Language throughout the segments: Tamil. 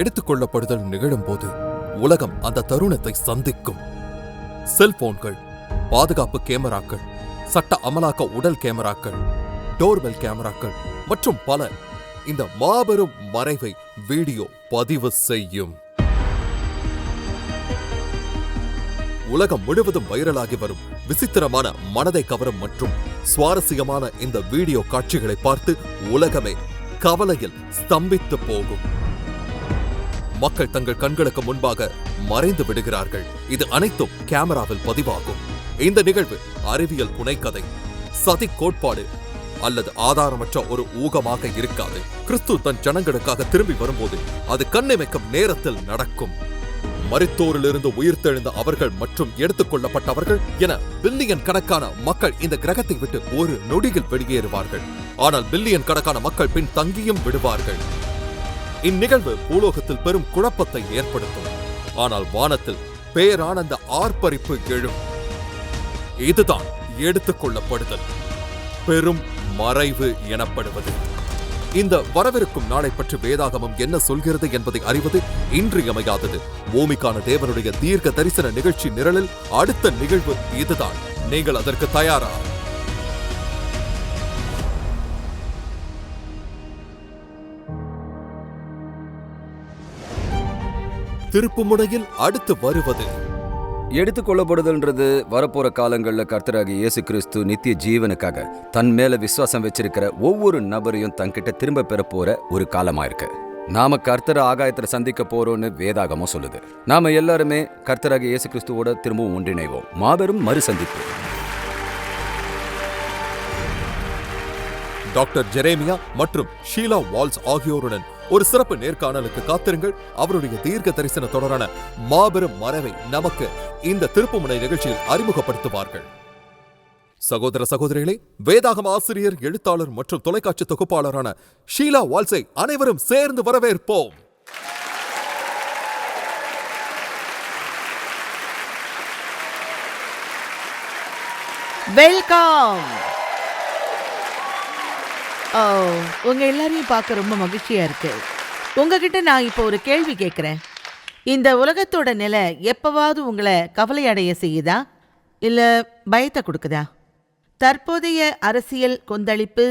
எடுத்துக்கொள்ளப்படுதல் நிகழும்போது உலகம் அந்த தருணத்தை சந்திக்கும். செல்போன்கள் பாதுகாப்பு கேமராக்கள் சட்ட அமலாக்க உடல் கேமராக்கள் டோர்பெல் கேமராக்கள் மற்றும் பல. இந்த மாபெரும் மறைவை வீடியோ பதிவு செய்யும். உலகம் முழுவதும் வைரலாகி வரும் விசித்திரமான மனதை கவரும் மற்றும் சுவாரஸ்யமான இந்த வீடியோ காட்சிகளை பார்த்து உலகமே கவலையில் ஸ்தம்பித்து போகும். மக்கள் தங்கள் கண்களுக்கு முன்பாக மறைந்து விடுகிறார்கள். இது அனைத்தும் கேமராவில் பதிவாகும். இந்த நிகழ்வு அறிவியல் புனைக்கதை சதி கோட்பாடு அல்லது ஆதாரமற்ற ஒரு ஊகமாக இருக்காது. கிறிஸ்து தன் ஜனங்களுக்காக திரும்பி வரும்போது அது கண்ணிமைக்கும் நேரத்தில் நடக்கும். மருத்துவரிலிருந்து உயிர்த்தெழுந்த அவர்கள் மற்றும் எடுத்துக்கொள்ளப்பட்டவர்கள் என பில்லியன் கணக்கான மக்கள் இந்த கிரகத்தை விட்டு ஒரு நொடியில் வெளியேறுவார்கள். ஆனால் பில்லியன் கணக்கான மக்கள் பின் தங்கியும் விடுவார்கள். இந்நிகழ்வு பூலோகத்தில் பெரும் குழப்பத்தை ஏற்படுத்தும். ஆனால் வானத்தில் பேரானந்த ஆர்ப்பரிப்பு எழும். இதுதான் எடுத்துக்கொள்ளப்படுதல். பெரும் மறைவு எனப்படுவது. இந்த வரவிருக்கும் நாளை பற்றி வேதாகமம் என்ன சொல்கிறது என்பதை அறிவது இன்றியமையாதது. பூமிக்கான தேவனுடைய தீர்க்க தரிசன நிகழ்ச்சி நிரலில் அடுத்த நிகழ்வு இதுதான். நீங்கள் அதற்கு தயாரா? திருப்புமுனையில் அடுத்து வருவது. எடுத்துக்கொள்ளப்படுதல்ன்றது வரப்போற காலங்களில் கர்த்தராகிய இயேசு கிறிஸ்து நித்திய ஜீவனுக்காக தன் மேல விசுவாசம் வச்சிருக்கிற ஒவ்வொரு நபரையும் தன்கிட்ட திரும்ப பெற போற ஒரு காலமா இருக்கு. நாம கர்த்தரை ஆகாயத்துல சந்திக்க போறோம்னு வேதாகமும் சொல்லுது. நாம எல்லாருமே கர்த்தராகிய இயேசு கிறிஸ்துவோட திரும்பவும் ஒன்றிணைவோம். மாபெரும் மறு சந்திப்பு டாக்டர் ஜெரேமியா மற்றும் ஷீலா வால்ஸ் ஆகியோருடன் ஒரு சிறப்பு நேர்காணலுக்கு காத்திருங்கள். அவருடைய தீர்க்க தரிசன தொடரான மாபெரும் மறைவை நமக்கு இந்த திருப்புமுனை நிகழ்ச்சியில் அறிமுகப்படுத்துவார்கள். சகோதர சகோதரிகளே வேதாகம ஆசிரியர் எழுத்தாளர் மற்றும் தொலைக்காட்சி தொகுப்பாளரான ஷீலா வால்ஸை அனைவரும் சேர்ந்து வரவேற்போம். வெல்கம் Oh, உங்க எல்லாரையும் பார்க்க ரொம்ப மகிழ்ச்சியா இருக்கு. உங்ககிட்ட நான் இப்போ ஒரு கேள்வி கேட்குறேன் இந்த உலகத்தோட நிலை எப்பவாவது உங்களை கவலை அடைய செய்யுதா? இல்லை பயத்தை கொடுக்குதா? தற்போதைய அரசியல் கொந்தளிப்பு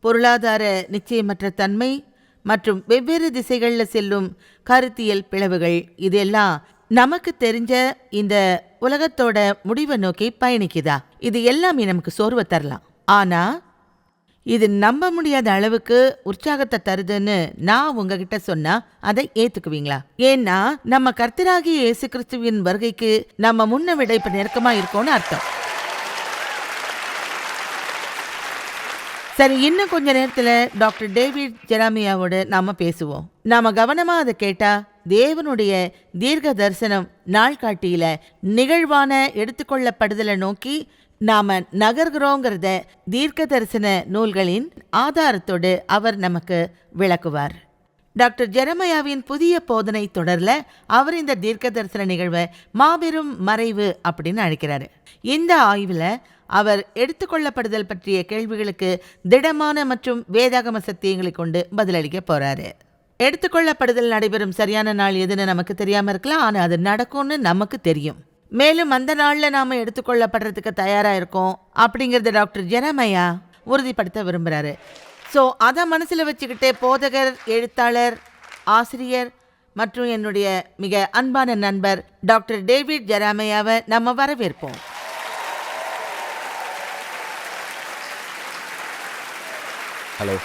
பொருளாதார நிச்சயமற்ற தன்மை மற்றும் வெவ்வேறு திசைகளில் செல்லும் கருத்தியல் பிளவுகள் இதெல்லாம் நமக்கு தெரிஞ்ச இந்த உலகத்தோட முடிவை நோக்கி பயணிக்குதா? இது எல்லாமே நமக்கு சோர்வை தரலாம். ஆனால் இது நம்ப முடியாத அளவுக்கு உற்சாகத்தை தருதுன்னு நான் உங்ககிட்ட சொன்னா அதை ஏத்துக்குவீங்களா? ஏன்னா நம்ம கர்த்தராகி இயேசு கிறிஸ்துவின் வருகைக்கு நம்ம முன்ன விட இப்ப நெருக்கமா இருக்கோம்னு அர்த்தம். சரி இன்னும் கொஞ்ச நேரத்துல டாக்டர் டேவிட் ஜெராமியாவோட நாம பேசுவோம். நாம கவனமா அதை கேட்டா தேவனுடைய தீர்க்க தரிசனம் நாள்காட்டியில் நிகழ்வான எடுத்துக்கொள்ளப்படுதலை நோக்கி நாம நகர்கிறோங்கிறத தீர்க்க தரிசன நூல்களின் ஆதாரத்தோடு அவர் நமக்கு விளக்குவார். டாக்டர் ஜெரமையாவின் புதிய போதனை தொடர்ல அவர் இந்த தீர்க்க தரிசன நிகழ்வை மாபெரும் மறைவு அப்படின்னு அழைக்கிறாரு. இந்த ஆய்வுல அவர் எடுத்துக்கொள்ளப்படுதல் பற்றிய கேள்விகளுக்கு திடமான மற்றும் வேதாகம சத்தியங்களை கொண்டு பதிலளிக்க போறாரு. எடுத்துக்கொள்ளப்படுதல் நடைபெறும் சரியான நாள் எதுன்னு நமக்கு தெரியாம இருக்கலாம் ஆனா அது நடக்கும்னு நமக்கு தெரியும். மேலும் அந்த நாளில் நாம் எடுத்துக்கொள்ளப்படுறதுக்கு தயாராக இருக்கோம் அப்படிங்கறத டாக்டர் ஜெரமையா உறுதிப்படுத்த விரும்புகிறாரு ஸோ அதை மனசில் வச்சுக்கிட்டு போதகர் எழுத்தாளர் ஆசிரியர் மற்றும் என்னுடைய மிக அன்பான நண்பர் டாக்டர் டேவிட் ஜெராமையாவை நம்ம வரவேற்போம். ஹலோ.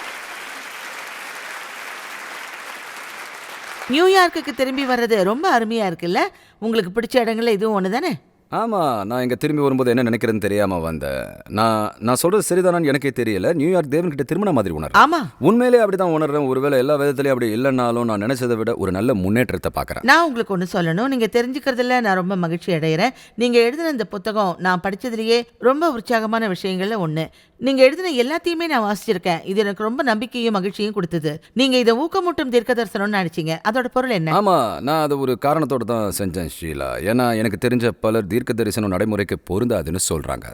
நியூயார்க்குக்கு திரும்பி வர்றது ரொம்ப அருமையாக இருக்குல்ல? உங்களுக்கு பிடிச்ச இடங்கள்ல இதுவும் ஒன்று தானே ஆமா நான் இங்க திரும்பி வரும்போது என்ன நினைக்கிறேன்னு தெரியாம வந்தேன். நான் நான் சொல்றது சரிதானான்னு எனக்கே தெரியல. நியூயார்க் தேவன்கிட்ட திரும்பின மாதிரி உணர்றேன். ஆமா. உண்மையிலே அப்படிதான் உணர்றேன். ஒருவேளை எல்லா விதத்திலயும் அப்படி இல்லைன்னாலும் நான் நினைச்சதை விட ஒரு நல்ல முன்னேற்றத்தை பார்க்கறேன். நான் உங்களுக்கு ஒன்று சொல்லணும். நீங்கள் தெரிஞ்சுக்கிறதுல நான் ரொம்ப மகிழ்ச்சி அடைகிறேன் நீங்கள் எழுதின இந்த புத்தகம் நான் படிச்சதுலயே ரொம்ப உற்சாகமான விஷயங்கள்ல ஒன்று நீங்கள் எழுதின எல்லாத்தையுமே நான் வாசிச்சிருக்கேன். இது எனக்கு ரொம்ப நம்பிக்கையும் மகிழ்ச்சியும் கொடுத்தது. நீங்கள் இதை ஊக்கமூட்டும் தீர்க்க தரிசனம்னு நினைச்சீங்க. அதோட பொருள் என்ன? ஆமா நான் அதை ஒரு காரணத்தோட தான் செஞ்சேன் ஷீலா. ஏன்னா எனக்கு தெரிஞ்ச பலர் தீர்க்க தரிசனம் நடைமுறைக்கு பொருந்தாதுன்னு சொல்றாங்க.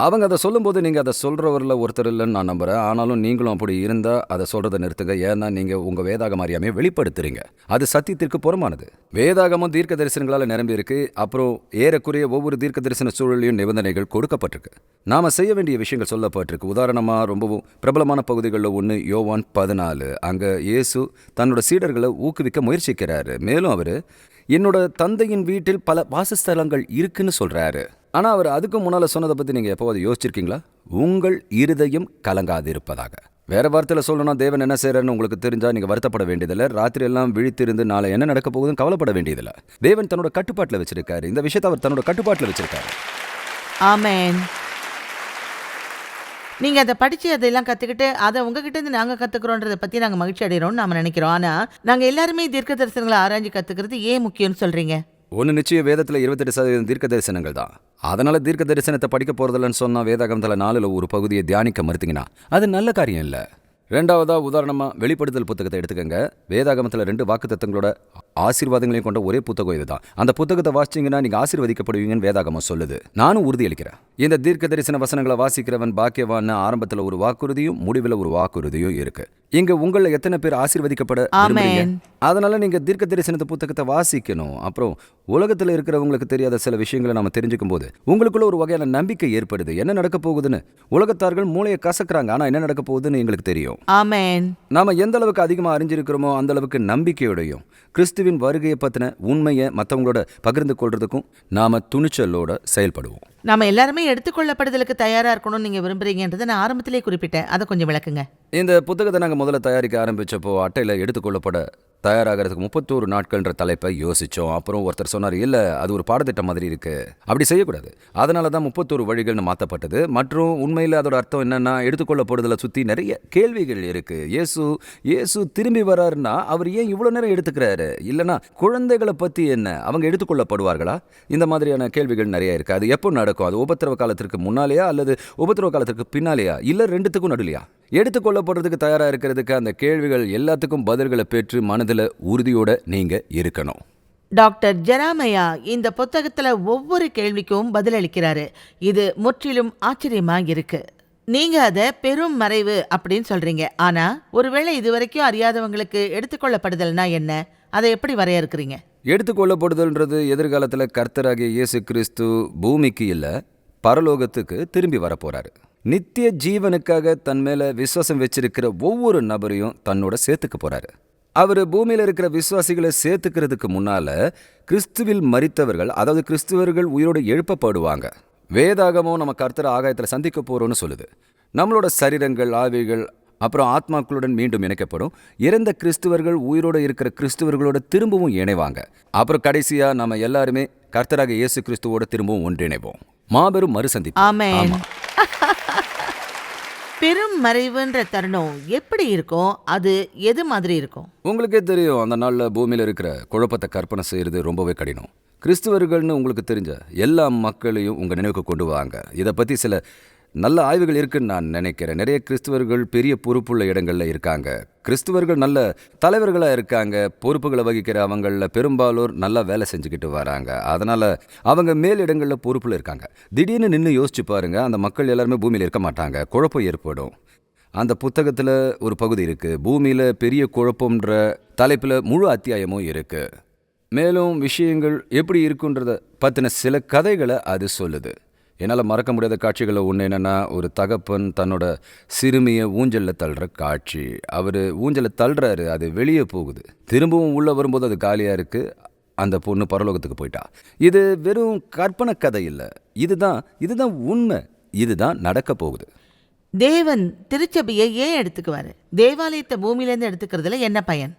அவங்க அதை சொல்லும்போது நீங்கள் அதை சொல்கிறவரில் ஒருத்தர் இல்லைன்னு நான் நம்புகிறேன் ஆனாலும் நீங்களும் அப்படி இருந்தால் அதை சொல்கிறத நிறுத்துங்க. ஏன்னா நீங்கள் உங்கள் வேதாகம் அறியாமே வெளிப்படுத்துறீங்க. அது சத்தியத்திற்கு புறமானது. வேதாகமும் தீர்க்க தரிசனங்களால் நிரம்பி இருக்கு. அப்புறம் ஏறக்குறைய ஒவ்வொரு தீர்க்க தரிசன சூழலையும் நிபந்தனைகள் கொடுக்கப்பட்டிருக்கு. நாம செய்ய வேண்டிய விஷயங்கள் சொல்லப்பட்டிருக்கு. உதாரணமாக ரொம்பவும் பிரபலமான பகுதிகளில் ஒன்று யோவான் பதினாலு. அங்கே இயேசு தன்னோட சீடர்களை ஊக்குவிக்க முயற்சிக்கிறாரு. மேலும் அவர் என்னோட தந்தையின் வீட்டில் பல வாசஸ்தலங்கள் இருக்குன்னு சொல்கிறாரு ஆனால் அவர் அதுக்கு முன்னால் சொன்னதை பற்றி நீங்கள் எப்போது யோசிச்சிருக்கீங்களா? உங்கள் இருதயம் கலங்காதிருப்பதாக. வேறு வார்த்தையில் சொல்லணும்னா தேவன் என்ன செய்கிறேன்னு உங்களுக்கு தெரிஞ்சால் நீங்கள் வருத்தப்பட வேண்டியதில்லை. ராத்திரி எல்லாம் விழித்திருந்து நாளை என்ன நடக்க போகுதுன்னு கவலைப்பட வேண்டியதில்லை. தேவன் தன்னோட கட்டுப்பாட்டில் வச்சிருக்காரு. இந்த விஷயத்தை அவர் தன்னோட கட்டுப்பாட்டில் வச்சிருக்காரு. ஆமேன். நீங்கள் அதை படித்து அதெல்லாம் கற்றுக்கிட்டு அதை உங்ககிட்ட நாங்கள் கற்றுக்குறோன்றதை பற்றி நாங்கள் மகிழ்ச்சி அடைகிறோம்னு நாம் நினைக்கிறோம். ஆனால் நாங்கள் எல்லாருமே தீர்க்க தரிசனங்களை ஆராய்ஞ்சு கற்றுக்கிறது ஏன் முக்கியம்னு சொல்கிறீங்க ஒன்று நிச்சயம் வேதத்தில் இருபத்தெட்டு சதவீதம் தீர்க்க தரிசனங்கள் தான். அதனால் தீர்க்க தரிசனத்தை படிக்க போகிறதில்லன்னு சொன்னால் வேதாகமத்தில் நாளில் ஒரு பகுதியை தியானிக்க மறுத்தீங்கன்னா அது நல்ல காரியம் இல்லை. ரெண்டாவதாக உதாரணமாக வெளிப்படுத்தல் புத்தகத்தை எடுத்துக்கங்க. வேதாகமத்தில் ரெண்டு வாக்குத்தத்தங்களோட ஆசீர்வாதங்களையும் கொண்ட ஒரே புத்தகம் இதுதான். அந்த புத்தகத்தை வாசிச்சீங்கன்னா நீங்க ஆசீர்வதிக்கப்படுவீங்கன்னு வேதாகமம் சொல்லுது. நானும் உறுதியளிக்கிறேன். இந்த தீர்க்க தரிசன வசனங்களை வாசிக்கிறவன் பாக்கியவான்னு ஆரம்பத்தில் ஒரு வாக்குறுதியும் முடிவில் ஒரு வாக்குறுதியும் இருக்கு. இங்க உங்களை எத்தனை பேர் ஆசீர்வதிக்கப்பட. அதனால நீங்க தீர்க்க தரிசனத்தை புத்தகத்தை வாசிக்கணும். அப்புறம் உலகத்துல இருக்கிறவங்களுக்கு தெரியாத சில விஷயங்களை நாம தெரிஞ்சுக்கும் போது உங்களுக்குள்ள ஒரு வகையான நம்பிக்கை ஏற்படுது. என்ன நடக்க போகுதுன்னு? உலகத்தார்கள் மூளையை கசக்குறாங்க. ஆனா என்ன நடக்க போகுதுன்னு எங்களுக்கு தெரியும். நாம எந்த அளவுக்கு அதிகமா அறிஞ்சிருக்கிறோமோ அந்த அளவுக்கு நம்பிக்கையோடையும். கிறிஸ்துவின் வருகையை பத்தின உண்மையை மற்றவங்களோட பகிர்ந்து கொள்றதுக்கும் நாம துணிச்சலோட செயல்படுவோம். நாம எல்லாருமே எடுத்துக்கொள்ளப்படுதலுக்கு தயாரா இருக்கணும்னு நீங்க விரும்புறீங்கன்றதை நான் ஆரம்பத்திலே குறிப்பிட்டேன். அதை கொஞ்சம் விளக்குங்க. இந்த புத்தகத்தை நாங்கள் முதல்ல தயாரிக்க ஆரம்பிச்சப்போ அட்டையில் எடுத்துக்கொள்ளப்பட தயாராகிறதுக்கு முப்பத்தோரு நாட்கள்ன்ற தலைப்பை யோசிச்சோம். அப்புறம் ஒருத்தர் சொன்னார் இல்லை அது ஒரு பாடத்திட்டம் மாதிரி இருக்கு. அப்படி செய்யக்கூடாது. அதனால தான் முப்பத்தோரு வழிகள்னு மாற்றப்பட்டது மற்றும் உண்மையில் அதோட அர்த்தம் என்னன்னா எடுத்துக்கொள்ளப்படுதலை சுற்றி நிறைய கேள்விகள் இருக்கு. இயேசு இயேசு திரும்பி வராருன்னா அவர் ஏன் இவ்வளோ நேரம் எடுத்துக்கிறாரு? இல்லைனா குழந்தைகளை பற்றி என்ன? அவங்க எடுத்துக்கொள்ளப்படுவார்களா? இந்த மாதிரியான கேள்விகள் நிறைய இருக்கு. அது எப்போ நடக்கும்? அது உபத்திரவ காலத்திற்கு முன்னாலேயா? அல்லது உபத்திரவ காலத்திற்கு பின்னாலேயா? இல்லை ரெண்டுத்துக்கும் நடுலையா எடுத்துக்கொள்ளப்படுறதுக்கு தயாரா இருக்கிறதுக்கு அந்த கேள்விகள் எல்லாத்துக்கும் பதில்களை பெற்று மனதில் உறுதியோட நீங்க இருக்கணும். டாக்டர் ஜெராமையா இந்த புத்தகத்துல ஒவ்வொரு கேள்விக்கும் பதிலளிக்கிறாரு. இது முற்றிலும் ஆச்சரியமா இருக்கு. நீங்க அதை பெரும் மறைவு அப்படின்னு சொல்றீங்க. ஆனா ஒருவேளை இதுவரைக்கும் அறியாதவங்களுக்கு எடுத்துக்கொள்ளப்படுதல்னா என்ன? அதை எப்படி வரையறுக்கிறீங்க? எடுத்துக்கொள்ளப்படுதல்ன்றது எதிர்காலத்தில் கர்த்தராகிய இயேசு கிறிஸ்து பூமிக்கு இல்லை பரலோகத்துக்கு திரும்பி வரப்போறாரு. நித்திய ஜீவனுக்காக தன் மேல விசுவாசம் வச்சிருக்கிற ஒவ்வொரு நபரையும் தன்னோட சேர்த்துக்க போறாரு. அவர் பூமியில் இருக்கிற விசுவாசிகளை சேர்த்துக்கிறதுக்கு முன்னால கிறிஸ்துவில் மரித்தவர்கள் அதாவது கிறிஸ்துவர்கள் உயிரோடு எழுப்பப்படுவாங்க. வேதாகமும் நம்ம கர்த்தர் ஆகாயத்தில் சந்திக்க போறோம்னு சொல்லுது. நம்மளோட சரீரங்கள் ஆவிகள் அப்புறம் ஆத்மாக்களுடன் மீண்டும் இணைக்கப்படும். இறந்த கிறிஸ்துவர்கள் உயிரோட இருக்கிற கிறிஸ்துவர்களோட திரும்பவும் இணைவாங்க. அப்புறம் கடைசியா நம்ம எல்லாருமே கர்த்தராக இயேசு கிறிஸ்துவோட திரும்பவும் ஒன்றிணைவோம். மாபெரும் மறுசந்திப்பு. பெரும் மறைவுன்ற தருணம் எப்படி இருக்கும்? அது எது மாதிரி இருக்கும்? உங்களுக்கே தெரியும் அந்த நாளில் பூமியில் இருக்கிற குழப்பத்தை கற்பனை செய்கிறது ரொம்பவே கடினம். கிறிஸ்துவர்கள்னு உங்களுக்கு தெரிஞ்ச எல்லா மக்களையும் உங்கள் நினைவுக்கு கொண்டு வாங்க. இதை பற்றி சில நல்ல ஆய்வுகள் இருக்குன்னு நான் நினைக்கிறேன். நிறைய கிறிஸ்துவர்கள் பெரிய பொறுப்புள்ள இடங்களில் இருக்காங்க. கிறிஸ்துவர்கள் நல்ல தலைவர்களாக இருக்காங்க. பொறுப்புகளை வகிக்கிற அவங்களில் பெரும்பாலோர் நல்லா வேலை செஞ்சுக்கிட்டு வராங்க. அதனால் அவங்க மேல் இடங்களில் பொறுப்பில் இருக்காங்க. திடீர்னு நின்று யோசிச்சு பாருங்க அந்த மக்கள் எல்லாருமே பூமியில் இருக்க மாட்டாங்க. குழப்பம் ஏற்படும். அந்த புத்தகத்தில் ஒரு பகுதி இருக்குது பூமியில் பெரிய குழப்பம்ன்ற தலைப்பில் முழு அத்தியாயமும் இருக்குது மேலும் விஷயங்கள் எப்படி இருக்குன்றத பற்றின சில கதைகளை அது சொல்லுது. என்னால் மறக்க முடியாத காட்சிகளில் ஒன்று என்னென்னா ஒரு தகப்பன் தன்னோட சிறுமியை ஊஞ்சலில் தள்ளுற காட்சி. அவர் ஊஞ்சலை தள்ளுறாரு அது வெளியே போகுது. திரும்பவும் உள்ளே வரும்போது அது காலியாக இருக்குது அந்த பொண்ணு பரலோகத்துக்கு போயிட்டா. இது வெறும் கற்பனை கதை இல்லை. இதுதான் இதுதான் உண்மை. இதுதான் நடக்க போகுது. தேவன் திருச்சபையை ஏன் எடுத்துக்குவார்? தேவாலயத்தை பூமியிலேருந்து எடுத்துக்கிறதுல என்ன பயன்?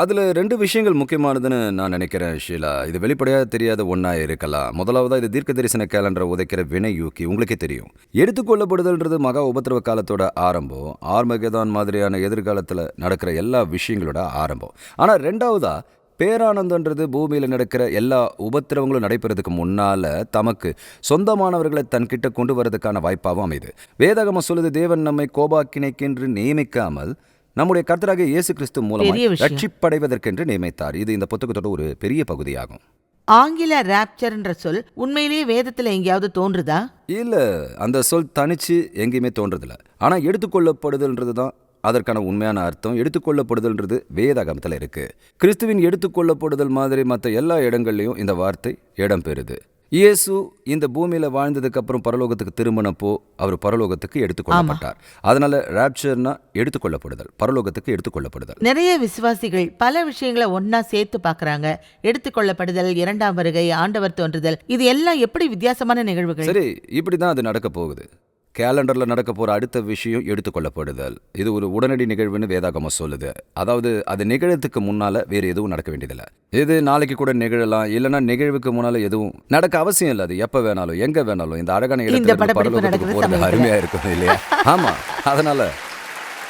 அதில் ரெண்டு விஷயங்கள் முக்கியமானதுன்னு நான் நினைக்கிறேன் ஷீலா. இது வெளிப்படையாக தெரியாத ஒன்றா இருக்கலாம். முதலாவதாக இது தீர்க்க தரிசன கேலண்டரை உதைக்கிற வினை யூக்கி உங்களுக்கே தெரியும். எடுத்துக்கொள்ளப்படுதல்ன்றது மகா உபத்திரவ காலத்தோட ஆரம்பம். ஆர்மகேதான் மாதிரியான எதிர்காலத்தில் நடக்கிற எல்லா விஷயங்களோட ஆரம்பம். ஆனால் ரெண்டாவதாக பேரானந்தன்றது பூமியில் நடக்கிற எல்லா உபத்திரவங்களும் நடைபெறதுக்கு முன்னால் தமக்கு சொந்தமானவர்களை தன்கிட்ட கொண்டு வரதுக்கான வாய்ப்பாகவும் அமையுது. வேதாகமம் சொல்லுது தேவன் நம்மை கோபாக்கினைக்கென்று நியமிக்காமல் நம்முடைய கர்த்தராக இயேசு கிறிஸ்து மூலமாக. ரட்சிப்படைவதற்கென்று நியமித்தார். இது இந்த புத்தகத்தோட ஒரு பெரிய பகுதியாகும். ஆங்கில ராப்சர்ன்ற சொல் உண்மையிலேயே வேதத்துல எங்கேயாவது தோன்றுதா? இல்ல அந்த சொல் தனிச்சு எங்கேயுமே தோன்றதில்ல. ஆனா எடுத்துக்கொள்ளப்படுதல்ன்றது தான் அதற்கான உண்மையான அர்த்தம். எடுத்துக்கொள்ளப்படுதல்ன்றது வேதாகமத்தில் இருக்கு. கிறிஸ்துவின் எடுத்துக்கொள்ளப்படுதல் மாதிரி மற்ற எல்லா இடங்கள்லையும் இந்த வார்த்தை இடம்பெறுது இயேசு இந்த பூமியில வாழ்ந்ததுக்கு அப்புறம் பரலோகத்துக்கு திரும்பினப்போ அவர் பரலோகத்துக்கு எடுத்துக்கொள்ளப்பட்டார். அதனால ராப்சர்னா எடுத்துக்கொள்ளப்படுதல் பரலோகத்துக்கு எடுத்துக்கொள்ளப்படுதல். நிறைய விசுவாசிகள் பல விஷயங்களை ஒண்ணா சேர்த்து பார்க்கறாங்க. எடுத்துக்கொள்ளப்படுதல் இரண்டாம் வருகை ஆண்டவர் தோன்றுதல் இது எல்லாம் எப்படி வித்தியாசமான நிகழ்வுகள்? சரி இப்படி தான் அது நடக்க போகுது. கேலண்டரில் நடக்க போகிற அடுத்த விஷயம் எடுத்துக்கொள்ளப்படுதல். இது ஒரு உடனடி நிகழ்வுன்னு வேதாகமம் சொல்லுது. அதாவது அது நிகழத்துக்கு முன்னால் வேறு எதுவும் நடக்க வேண்டியதில்லை. இது நாளைக்கு கூட நிகழலாம். இல்லைன்னா நிகழ்வுக்கு முன்னால் எதுவும் நடக்க அவசியம் இல்லை. அது எப்போ வேணாலும் எங்கே வேணாலும். இந்த அழகான இடத்துல பரலோகத்துக்கு போகிறது. அருமையாக இருக்கும் இல்லையா? ஆமாம் அதனால்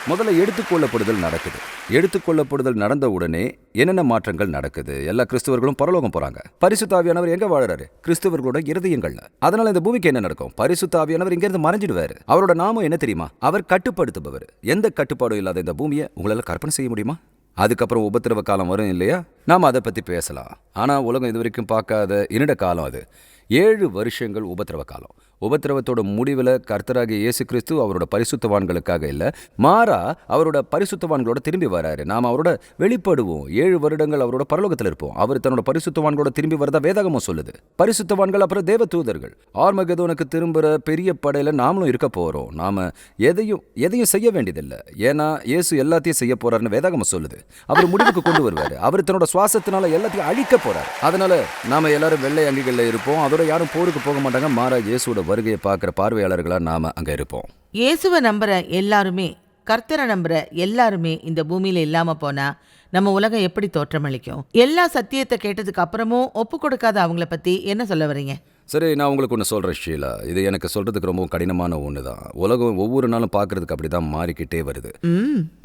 முதல்ல எடுத்துக்கொள்ளப்படுதல் நடக்குது. எடுத்துக்கொள்ளப்படுதல் நடந்த உடனே என்னென்ன மாற்றங்கள் நடக்குது? எல்லா கிறிஸ்துவர்களும் பரலோகம் போறாங்க. பரிசுத்தாவியானவர் எங்க வாழறாரு? கிறிஸ்துவர்களோட இருதயங்கள்ல. அதனால இந்த பூமிக்கு என்ன நடக்கும்? பரிசுத்தாவியானவர் இங்க இருந்து மறைஞ்சிடுவாரு. அவரோட நாமம் என்ன தெரியுமா? அவர் கட்டுப்படுத்துபவர். எந்த கட்டுப்பாடும் இல்லாத இந்த பூமியை உங்களால கற்பனை செய்ய முடியுமா? அதுக்கப்புறம் உபத்திரவ காலம் வரும் இல்லையா? நாம் அதை பற்றி பேசலாம். ஆனால் உலகம் இது வரைக்கும் பார்க்காத இருண்ட காலம் அது. ஏழு வருஷங்கள் உபத்திரவ காலம். உபத்திரவத்தோட முடிவில் கர்த்தராகிய இயேசு கிறிஸ்து அவரோட பரிசுத்தவான்களுக்காக இல்லை மாறா அவரோட பரிசுத்தவான்களோட திரும்பி வராரு. நாம் அவரோட வெளிப்படுவோம். ஏழு வருடங்கள் அவரோட பரலோகத்தில் இருப்போம். அவர் தன்னோட பரிசுத்தவான்களோட திரும்பி வரதா வேதாகமம் சொல்லுது. பரிசுத்தவான்கள் அப்புறம் தேவ தூதர்கள் ஆர்மகதோனுக்கு திரும்புகிற பெரிய படையில் நாமளும் இருக்க போகிறோம் நாம் எதையும் எதையும் செய்ய வேண்டியதில்லை. ஏன்னா இயேசு எல்லாத்தையும் செய்ய போறாருன்னு வேதாகமம் சொல்லுது. அவர் முடிவுக்கு கொண்டு வருவார். அவர் தன்னோட சுவாசத்தினால எல்லாத்தையும் அழிக்க போறார். அதனால நாம எல்லாரும் வெள்ளை அங்கிகளில் இருப்போம். அதோட யாரும் போருக்கு போக மாட்டாங்க. மாறா இயேசுவோட வருகையை பார்க்குற பார்வையாளர்களாக நாம் அங்கே இருப்போம். இயேசுவை நம்புற எல்லாருமே கர்த்தரை நம்புற எல்லாருமே இந்த பூமியில் இல்லாமல் போனால் நம்ம உலகம் எப்படி தோற்றமளிக்கும்? எல்லா சத்தியத்தை கேட்டதுக்கு அப்புறமும் ஒப்பு கொடுக்காத அவங்கள பற்றி என்ன சொல்ல வரீங்க? சரி நான் உங்களுக்கு ஒன்று சொல்கிறேன் ஷீலா. இது எனக்கு சொல்கிறதுக்கு ரொம்ப கடினமான ஒன்று தான் உலகம் ஒவ்வொரு நாளும் பார்க்கறதுக்கு அப்படி தான் மாறிக்கிட்டே வருது.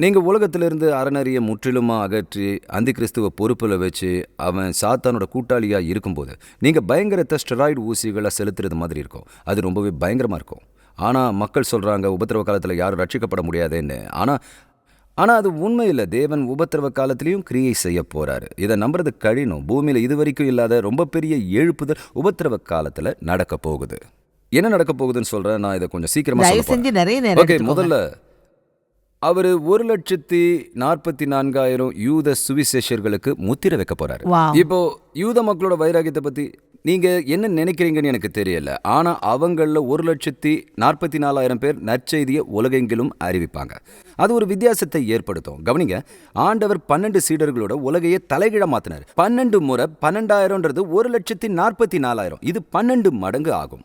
நீங்கள் உலகத்திலிருந்து அறநறிய முற்றிலுமாக அகற்றி அந்தி கிறிஸ்துவ பொறுப்பில் வச்சு அவன் சாத்தானோட கூட்டாளியாக இருக்கும்போது நீங்கள் பயங்கரத்தை ஸ்டெராய்டு ஊசிகளை செலுத்துறது மாதிரி இருக்கும். அது ரொம்பவே பயங்கரமாக இருக்கும். ஆனால் மக்கள் சொல்கிறாங்க உபத்திரவ காலத்தில் யாரும் ரட்சிக்கப்பட முடியாதுன்னு. ஆனால் ஆனால் அது உண்மை இல்லை தேவன் உபத்திரவ காலத்திலையும் கிரியை செய்ய போறாரு. இதை நம்புறது கடினம். பூமியில் இதுவரைக்கும் இல்லாத ரொம்ப பெரிய எழுப்புதல் உபத்திரவ காலத்தில் நடக்க போகுது. என்ன நடக்க போகுதுன்னு சொல்கிறேன் நான் இதை கொஞ்சம் சீக்கிரமாக ஓகே. முதல்ல அவர் ஒரு லட்சத்தி நாற்பத்தி நான்காயிரம் யூத சுவிசேஷர்களுக்கு முத்திரை வைக்க போறாரு. இப்போ யூத மக்களோட வைராகியத்தை பத்தி நீங்க என்ன நினைக்கிறீங்கன்னு எனக்கு தெரியல. ஆனா அவங்களில் ஒரு லட்சத்தி நாற்பத்தி நாலாயிரம் பேர் நற்செய்தியை உலகெங்கிலும் அறிவிப்பாங்க. அது ஒரு வித்தியாசத்தை ஏற்படுத்தும். கவனிங்க ஆண்டவர் பன்னெண்டு சீடர்களோட உலகையே தலைகீழ மாத்தினார். பன்னெண்டு முறை பன்னெண்டாயிரம்ன்றது ஒரு லட்சத்தி நாற்பத்தி நாலாயிரம் இது பன்னெண்டு மடங்கு ஆகும்.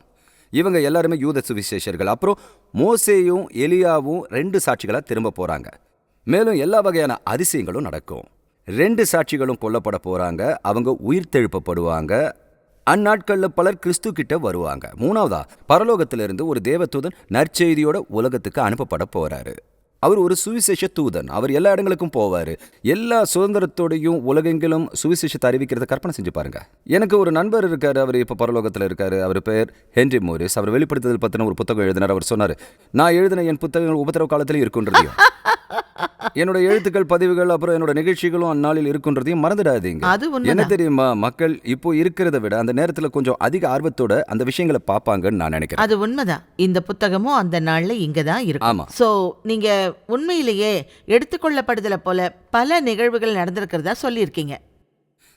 இவங்க எல்லாருமே யூத சுவிசேஷர்கள். அப்புறம் மோசேயும் எலியாவும் ரெண்டு சாட்சிகளா திரும்ப போறாங்க. மேலும் எல்லா வகையான அதிசயங்களும் நடக்கும். ரெண்டு சாட்சிகளும் கொல்லப்பட போறாங்க. அவங்க உயிர் தெழுப்பப்படுவாங்க அந்நாட்களில் பலர் கிறிஸ்து கிட்ட வருவாங்க. மூணாவதா பரலோகத்திலிருந்து ஒரு தேவதூதன் நற்செய்தியோட உலகத்துக்கு அனுப்பப்பட போறாரு. அவர் ஒரு சுவிசேஷ தூதன். அவர் எல்லா இடங்களுக்கும் போவார். எல்லா சுதந்திரத்தோடையும் உலகெங்கிலும் சுவிசேஷத்தை அறிவிக்கிறத கற்பனை செஞ்சு பாருங்க. எனக்கு ஒரு நண்பர் இருக்கார். அவர் இப்போ பரலோகத்தில் இருக்கார். அவர் பேர் ஹென்ரி மோரிஸ். அவர் வெளிப்படுத்துதல் பற்றின ஒரு புத்தகம் எழுதினார். அவர் சொன்னார் நான் எழுதின என் புத்தகங்கள் உபத்திரவ காலத்திலும் இருக்குன்றதையும் என்னோட எழுத்துக்கள் பதிவுகள் அப்புறம் என்னோட நிகழ்ச்சிகளும் அந்நாளில் இருக்குன்றதையும் மறந்துடாதீங்க. அது என்ன தெரியுமா? மக்கள் இப்போ இருக்கிறத விட அந்த நேரத்தில் கொஞ்சம் அதிக ஆர்வத்தோட அந்த விஷயங்களை பார்ப்பாங்கன்னு நான் நினைக்கிறேன். அது உண்மைதான். இந்த புத்தகமும் அந்த நாள்ல இங்க தான் இருக்கும் ஆமா. சோ நீங்க உண்மையிலேயே எடுத்துக்கொள்ளப்படுதல போல பல நிகழ்வுகள் நடந்திருக்கிறதா சொல்லியிருக்கீங்க.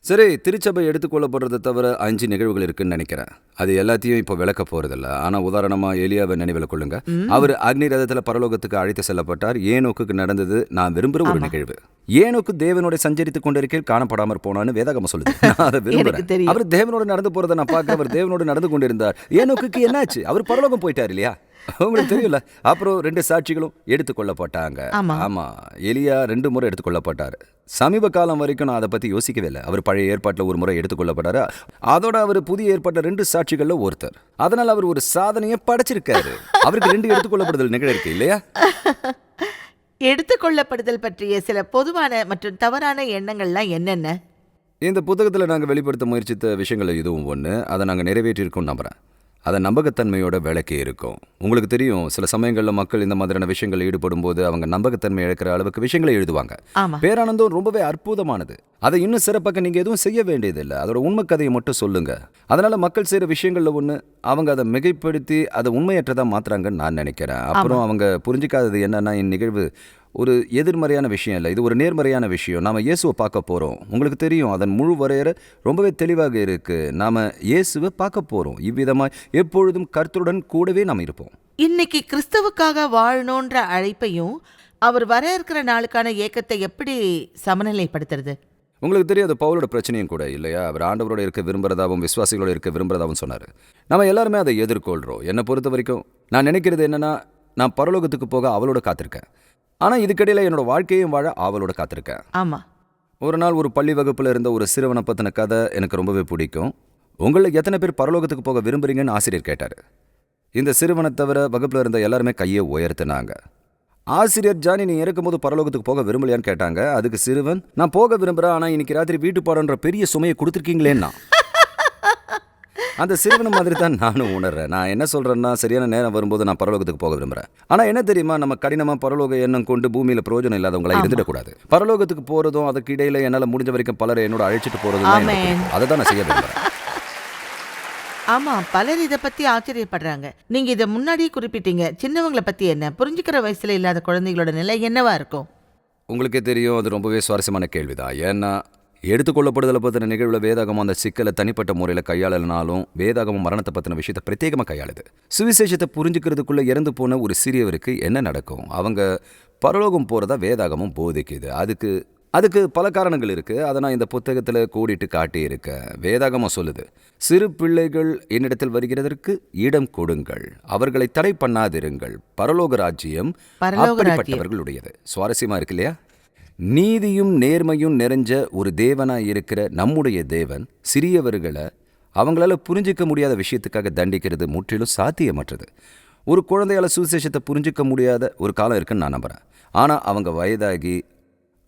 சரி திருச்சபை எடுத்துக்கொள்ளப்படுறதை தவிர அஞ்சு நிகழ்வுகள் இருக்குன்னு நினைக்கிறேன். அது எல்லாத்தையும் இப்போ விளக்க போறதில்ல. ஆனா உதாரணமா எலியாவை நினைவில் கொள்ளுங்க. அவர் அக்னி ரதத்துல பரலோகத்துக்கு அழைத்து செல்லப்பட்டார். ஏனோக்குக்கு நடந்தது நான் விரும்புற ஒரு நிகழ்வு. ஏனோக்கு தேவனோட சஞ்சரித்து கொண்டிருக்கையில் காணப்படாமற் போனான்னு வேதாகம சொல்லுது. நான் அதை தெரியும். அவர் தேவனோட நடந்து போறதை நான் பார்க்க அவர் தேவனோட நடந்து கொண்டிருந்தார். ஏனோக்குக்கு என்னாச்சு? அவர் பரலோகம் போயிட்டார் இல்லையா? உங்களுக்கு தெரியும்ல அப்புறம் ரெண்டு சாட்சிகளும் எடுத்துக்கொள்ளப்பட்டாங்க ஆமா. ஆமா எலியா ரெண்டு முறை எடுத்துக்கொள்ளப்பட்டார் சமீப காலம் வரைக்கும் நான் அதை பத்தி யோசிக்கவே இல்லை. அவர் பழைய ஏற்பாட்டில் ஒரு முறை எடுத்துக்கொள்ளப்பட்டாரு அதோட அவர் புதிய ஏற்பாட்டில் ரெண்டு சாட்சிகள்ல ஒருத்தர். அதனால அவர் ஒரு சாதனையை படைச்சிருக்காரு. அவருக்கு ரெண்டு எடுத்துக்கொள்ளப்படுதல் நிகழ்ச்சி இல்லையா? எடுத்துக்கொள்ளப்படுதல் பற்றிய சில பொதுவான மற்றும் தவறான எண்ணங்கள்லாம் என்னென்ன? இந்த புத்தகத்தில் நாங்கள் வெளிப்படுத்த முயற்சித்த விஷயங்கள் இதுவும் ஒன்று அதை நாங்கள் நிறைவேற்றியிருக்கோம் நம்புறேன். அதை நம்பகத்தன்மையோட விளக்கி இருக்கும். உங்களுக்கு தெரியும் சில சமயங்களில் மக்கள் இந்த மாதிரியான விஷயங்கள் ஈடுபடும் போது அவங்க நம்பகத்தன்மை இழக்கிற அளவுக்கு விஷயங்களை எழுதுவாங்க. பேரானந்தம் ரொம்பவே அற்புதமானது. அதை இன்னும் சிறப்பாக்க நீங்க எதுவும் செய்ய வேண்டியதில்லை. அதோட உண்மை கதையை மட்டும் சொல்லுங்க. அதனால மக்கள் செய்யற விஷயங்கள்ல ஒண்ணு அவங்க அதை மிகைப்படுத்தி அதை உண்மையற்றதா மாத்துறாங்கன்னு நான் நினைக்கிறேன். அப்புறம் அவங்க புரிஞ்சிக்காதது என்னன்னா இந்நிகழ்வு ஒரு எதிர்மறையான விஷயம் இல்லை. இது ஒரு நேர்மறையான விஷயம். நாம இயேசுவை பார்க்க போறோம். உங்களுக்கு தெரியும் அதன் முழு வரையறை ரொம்பவே தெளிவாக இருக்கு. நாம இயேசுவை பார்க்க போறோம். இவ்விதமாய் எப்பொழுதும் கர்த்தருடன் கூடவே நாம் இருப்போம். இன்னைக்கு கிறிஸ்துவுக்காக வாழணுன்ற அழைப்பையும் அவர் வர இருக்கிற நாளுக்கான ஏக்கத்தை எப்படி சமநிலைப்படுத்துறது? உங்களுக்கு தெரியாது பவுலோட பிரச்சனையும் கூட இல்லையா? அவர் ஆண்டவரோட இருக்க விரும்புறதாவும் விசுவாசிகளோட இருக்க விரும்புறதாவும் சொன்னார். நம்ம எல்லாருமே அதை எதிர்கொள்கிறோம் என்னை பொறுத்த வரைக்கும் நான் நினைக்கிறது என்னன்னா நான் பரலோகத்துக்கு போக அவளோட காத்திருக்கேன். ஆனால் இதுக்கடையில் என்னோட வாழ்க்கையும் வாழ அவளோட காத்திருக்கேன். ஆமா. ஒரு நாள் ஒரு பள்ளி வகுப்பில் இருந்த ஒரு சிறுவனை பற்றின கதை எனக்கு ரொம்பவே பிடிக்கும். உங்களில் எத்தனை பேர் பரலோகத்துக்கு போக விரும்புறீங்கன்னு ஆசிரியர் கேட்டார். இந்த சிறுவனை தவிர வகுப்பில் இருந்த எல்லாருமே கையை உயர்த்தினாங்க. ஆசிரியர் ஜானி நீ இறக்கும்போது பரலோகத்துக்கு போக விரும்பலையான்னு கேட்டாங்க. அதுக்கு சிறுவன் நான் போக விரும்புகிறேன் ஆனால் இன்னைக்கு ராத்திரி வீட்டு பாடன்ற பெரிய சுமையை கொடுத்துருக்கீங்களேன்னா? அந்த சிறுவனை மாதிரி தான் நானும் உணர்றேன். நான் என்ன சொல்றேன்னா சரியான நேரம் வரும்போது நான் பரலோகத்துக்கு போக விரும்புறேன். ஆனா என்ன தெரியுமா நம்ம கடினமா பரலோக எண்ணம் கொண்டு பூமியில பிரயோஜனம் இல்லாதவங்களா இருந்துடக்கூடாது. பரலோகத்துக்கு போறதும் அதுக்கு இடையில என்னால முடிஞ்ச வரைக்கும் பலரை என்னோட அழைச்சிட்டு. பிடிக்கும். அதை தான் நான் செய்ய விரும்புறேன். ஆமா பலர் இத பத்தி ஆச்சரியப்படுறாங்க. நீங்க இத முன்னாடியே குறிப்பிட்டீங்க. சின்னவங்கள பத்தி என்ன? புரிஞ்சுக்கிற வயசுல இல்லாத குழந்தைகளோட நிலை என்னவா இருக்கும்? உங்களுக்கே தெரியும் அது ரொம்பவே சுவாரஸ்யமான கேள்விதான். ஏன்னா எடுத்துக்கொள்ளப்படுதலை பற்றின நிகழ்வில் வேதாகமம் அந்த சிக்கலை தனிப்பட்ட முறையில் கையாளனாலும் வேதாகமம் மரணத்தை பற்றின விஷயத்தை பிரத்யேகமாக கையாளுது. சுவிசேஷத்தை புரிஞ்சுக்கிறதுக்குள்ள இறந்து போன ஒரு சிறியவருக்கு என்ன நடக்கும்? அவங்க பரலோகம் போகிறதா வேதாகமம் போதிக்குது. அதுக்கு அதுக்கு பல காரணங்கள் இருக்கு. அதை நான் இந்த புத்தகத்தில் கோடிட்டு காட்டியிருக்கேன் வேதாகமம் சொல்லுது சிறு பிள்ளைகள் என்னிடத்தில் வருகிறதற்கு இடம் கொடுங்கள். அவர்களை தடை பண்ணாதிருங்கள். பரலோக ராஜ்யம். அப்படிப்பட்டவர்களுடையது. சுவாரஸ்யமா இருக்கு இல்லையா? நீதியும் நேர்மையும் நிறைஞ்ச ஒரு தேவனாக இருக்கிற நம்முடைய தேவன் சிறியவர்களை அவங்களால புரிஞ்சிக்க முடியாத விஷயத்துக்காக தண்டிக்கிறது முற்றிலும் சாத்தியமற்றது. ஒரு குழந்தையால சுவிசேஷத்தை புரிஞ்சிக்க முடியாத ஒரு காலம் இருக்குன்னு நான் நம்புறேன். ஆனா அவங்க வயதாகி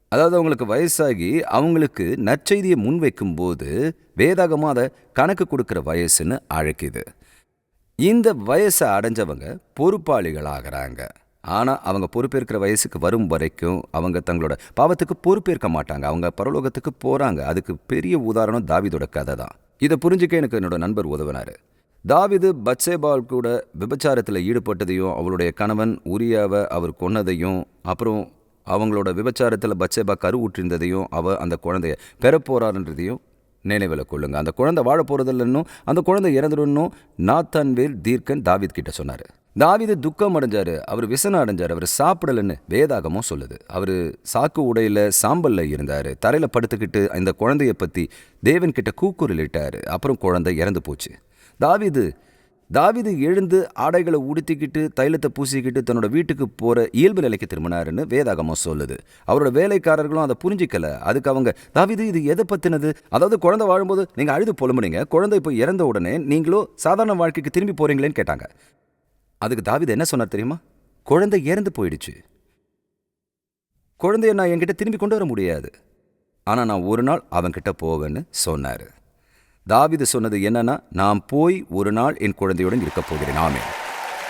அதாவது அவங்களுக்கு வயசாகி அவங்களுக்கு நற்செய்தியை முன்வைக்கும் போது வேதாகமாக அதை கணக்கு கொடுக்குற வயசுன்னு அழைக்குது. இந்த வயசை அடைஞ்சவங்க பொறுப்பாளிகளாகிறாங்க. ஆனால் அவங்க பொறுப்பேற்கிற வயசுக்கு வரும் வரைக்கும் அவங்க தங்களோட பாவத்துக்கு பொறுப்பேற்க மாட்டாங்க. அவங்க பரலோகத்துக்கு போகிறாங்க அதுக்கு பெரிய உதாரணம் தாவிதோட கதை தான். இதை புரிஞ்சுக்க எனக்கு என்னோட நண்பர் உதவினார். தாவிது பச்சேபால் கூட விபச்சாரத்தில் ஈடுபட்டதையும் அவளுடைய கணவன் உரியாவை அவர் கொன்னதையும் அப்புறம் அவங்களோட விபச்சாரத்தில் பச்சேபா கரு ஊற்றிருந்ததையும் அவ அந்த குழந்தைய பெறப்போறாருன்றதையும் நினைவில் கொள்ளுங்க. அந்த குழந்தை வாழ போகிறதில்லன்னும் அந்த குழந்தை இறந்துடணும் நாத்தான்வேல் தீர்க்கன் தாவித் கிட்ட சொன்னார். தாவீது துக்கம் அடைஞ்சார் அவர் விசனம் அடைஞ்சார் அவர் சாப்பிடலன்னு வேதாகமும் சொல்லுது. அவர் சாக்கு உடையில சாம்பல்ல இருந்தார் தரையில் படுத்துக்கிட்டு இந்த குழந்தைய பற்றி தேவன் கிட்ட கூக்குரலிட்டாரு அப்புறம் குழந்தை இறந்து போச்சு. தாவிது தாவிது எழுந்து ஆடைகளை உடுத்திக்கிட்டு தைலத்தை பூசிக்கிட்டு தன்னோட வீட்டுக்கு போகிற இயல்பு நிலைக்கு திரும்பினாருன்னு வேதாகமம் சொல்லுது. அவரோட வேலைக்காரர்களும் அதை புரிஞ்சிக்கல. அதுக்கு அவங்க தாவீது இது எதை பற்றினது அதாவது குழந்தை வாழும்போது நீங்கள் அழுது புலம்புனீங்க. குழந்தை இப்போ இறந்த உடனே நீங்களும் சாதாரண வாழ்க்கைக்கு திரும்பி போகிறீங்களேன்னு கேட்டாங்க. அதுக்கு தாவிது என்ன சொன்னார் தெரியுமா? குழந்தை இறந்து போயிடுச்சு. குழந்தைய நான் என்கிட்ட திரும்பி கொண்டு வர முடியாது. ஆனால் நான் ஒரு நாள் அவன்கிட்ட போவேன்னு சொன்னார். தாவீது சொன்னது என்னன்னா நான் போய் ஒரு நாள் என் குழந்தையுடன் இருக்க போகிறேன். ஆமே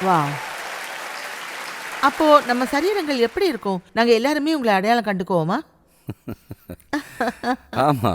வா அப்போ நம்ம சரீரங்கள் எப்படி இருக்கும்? நாங்க எல்லாருமே உங்களை அடையாளம் கண்டுக்குவோமா? ஆமா.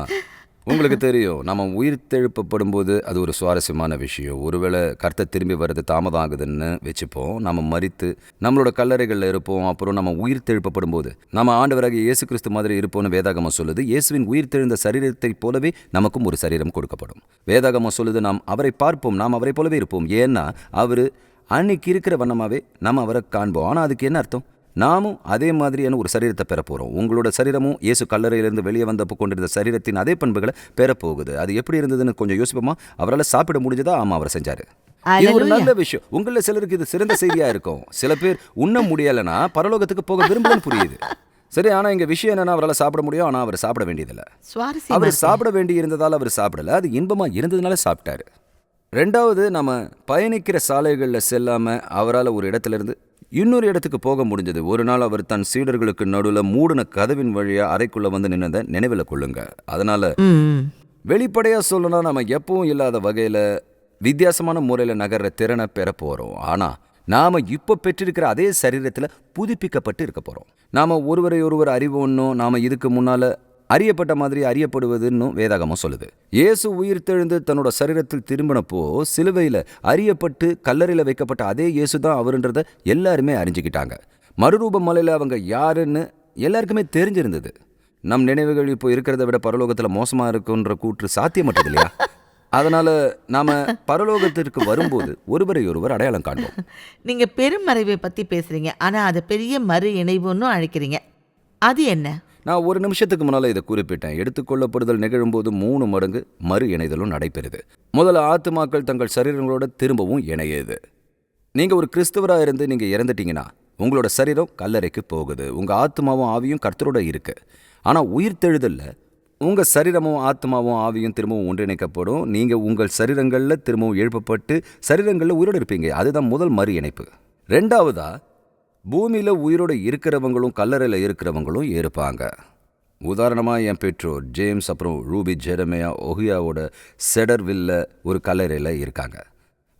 உங்களுக்கு தெரியும் நம்ம உயிர் தெழுப்பப்படும் போது அது ஒரு சுவாரஸ்யமான விஷயம். ஒருவேளை கருத்தை திரும்பி வர்றது தாமதம் ஆகுதுன்னு வச்சுப்போம். நம்ம மறித்து நம்மளோட கல்லறைகளில் இருப்போம். அப்புறம் நம்ம உயிர் தெழுப்பப்படும் போது நம்ம ஆண்டவராக இயேசு கிறிஸ்து மாதிரி இருப்போம்னு வேதாகமம் சொல்லுது. இயேசுவின் உயிர் தெழுந்த சரீரத்தைப் போலவே நமக்கும் ஒரு சரீரம் கொடுக்கப்படும். வேதாகமம் சொல்லுது நாம் அவரை பார்ப்போம். நாம் அவரை போலவே இருப்போம். ஏன்னா அவர் அன்னைக்கு இருக்கிற வண்ணமாகவே நம்ம அவரை காண்போம். ஆனால் அதுக்கு என்ன அர்த்தம்? நாமும் அதே மாதிரியான ஒரு சரீரத்தை பெறப் போறோம். உங்களோட சரீரமும் இயேசு கல்லறையிலிருந்து வெளியே வந்தப்போ கொண்டிருந்த சரீரத்தின் அதே பண்புகளை பெறப்போகுது அது எப்படி இருந்ததுன்னு கொஞ்சம் யோசிப்போமா? அவரால் சாப்பிட முடிஞ்சதா? ஆமா அவர் செஞ்சாரு. இது ஒரு. நல்ல விஷயம். உங்கள சிலருக்கு இது சிறந்த செய்தியா இருக்கும். சில பேர் உண்ண முடியலைன்னா பரலோகத்துக்கு போக விரும்பலன்னு புரியுது. சரி ஆனா இங்க விஷயம் என்னன்னா அவரால் சாப்பிட முடியும். ஆனா அவர் சாப்பிட வேண்டியதில்லை. அவர். சாப்பிட வேண்டி இருந்ததால் அவர் சாப்பிடல. அது இன்பமா இருந்ததுனால சாப்பிட்டாரு. ரெண்டாவது நம்ம பயணிக்கிற சாலைகளில் செல்லாம அவரால் ஒரு இடத்துல இருந்து இன்னொரு இடத்துக்கு போக முடிஞ்சது. ஒரு நாள் அவர் தன் சீடர்களுக்கு நடுவில் மூடின கதவின் வழியா அறைக்குள்ள வந்து நின்னதை நினைவில் கொள்ளுங்க. அதனால ம் வெளிப்படையா சொல்லணும்னா நம்ம எப்பவும் இல்லாத வகையில வித்தியாசமான முறையில் நகர்ற திறனை பெற போகிறோம் ஆனால் நாம் இப்போ பெற்றிருக்கிற அதே சரீரத்தில் புதுப்பிக்கப்பட்டு இருக்க போகிறோம் நாம் ஒருவரை ஒருவர் அறிவோன்னும் நாம் இதுக்கு முன்னால் அறியப்பட்ட மாதிரி அறியப்படுவதுன்னு வேதாகமம் சொல்லுது. இயேசு உயிர்த்தெழுந்து தன்னோட சரீரத்தில் திரும்பினப்போ சிலுவையில் அறியப்பட்டு கல்லறையில் வைக்கப்பட்ட அதே இயேசு தான் அவருன்றதை எல்லாருமே அறிஞ்சுக்கிட்டாங்க. மறுரூப மலையில் அவங்க யாருன்னு எல்லாருக்குமே தெரிஞ்சிருந்தது. நம் நினைவுகள் இப்போ இருக்கிறத விட பரலோகத்தில் மோசமாக இருக்குன்ற கூற்று சாத்தியமற்றது இல்லையா? அதனால நாம பரலோகத்திற்கு வரும்போது ஒருவரை ஒருவர் அடையாளம் காண்போம். நீங்க பெருமறைவை பத்தி பேசுறீங்க. ஆனா அதை பெரிய மறு இணைவுன்னு அழைக்கிறீங்க. அது என்ன? நான் ஒரு நிமிஷத்துக்கு முன்னால் இதை குறிப்பிட்டேன். எடுத்துக்கொள்ளப்படுதல் நிகழும்போது மூணு மடங்கு மறு இணைதலும் நடைபெறுது. முதல்ல ஆத்துமாக்கள் தங்கள் சரீரங்களோட திரும்பவும் இணையுது. நீங்கள் ஒரு கிறிஸ்தவராக இருந்து நீங்கள் இறந்துட்டீங்கன்னா உங்களோட சரீரம் கல்லறைக்கு போகுது. உங்கள் ஆத்மாவும் ஆவியும் கர்த்தரோட ஆனால் உயிர் உயிர்த்தெழுதல்ல. உங்கள் சரீரமும் ஆத்மாவும் ஆவியும் திரும்பவும் ஒன்றிணைக்கப்படும். நீங்கள் உங்கள் சரீரங்களில் திரும்பவும் எழுப்பப்பட்டு சரீரங்களில் உயிரோடு இருப்பீங்க. அதுதான் முதல் மறு இணைப்பு. ரெண்டாவதாக பூமியில் உயிரோட இருக்கிறவங்களும் கல்லறையில் இருக்கிறவங்களும் இருப்பாங்க உதாரணமாக என் பெற்றோர் ஜேம்ஸ் அப்புறம் ரூபி ஜெரமையா ஒஹியாவோட செடர்வில்ல ஒரு கல்லறையில் இருக்காங்க.